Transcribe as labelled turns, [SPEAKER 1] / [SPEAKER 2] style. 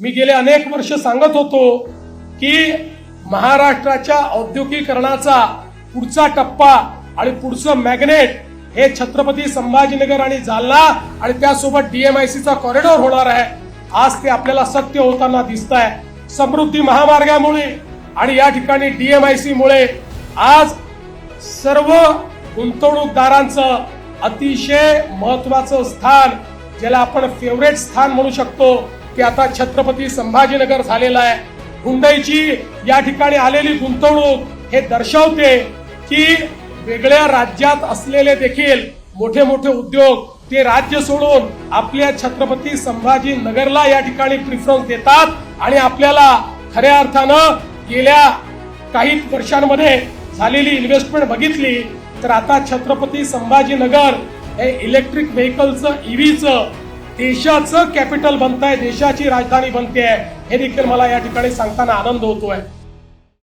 [SPEAKER 1] मी गेले अनेक वर्ष सांगत होतो की महाराष्ट्राच्या औद्योगिकरणाचा पुढचा टप्पा आणि पुढचं मॅग्नेट हे छत्रपती संभाजीनगर आणि जालना आणि त्यासोबत डीएमआयसीचा कॉरिडॉर होणार आहे. आज ते आपल्याला सत्य होताना दिसत आहे समृद्धी महामार्गामुळे आणि या ठिकाणी डीएमआयसी मुळे आज सर्व गुंतवणूकदारांचं अतिशय महत्वाचं स्थान ज्याला आपण फेवरेट स्थान म्हणू शकतो ते आता छत्रपती संभाजीनगर झालेला आहे. हुंडईची या ठिकाणी आलेली गुंतवणूक हे दर्शवते की वेगळ्या राज्यात असलेले देखील मोठे मोठे उद्योग ते राज्य सोडून आपल्या छत्रपती संभाजीनगरला या ठिकाणी प्रिफरन्स देतात आणि आपल्याला खऱ्या अर्थानं गेल्या काही वर्षांमध्ये झालेली इन्व्हेस्टमेंट बघितली तर आता छत्रपती संभाजीनगर हे इलेक्ट्रिक व्हेकलचं ईव्हीचं देशाचं कॅपिटल बनत आहे देशाची राजधानी बनते आहे हे देखील मला या ठिकाणी सांगताना आनंद होतोय.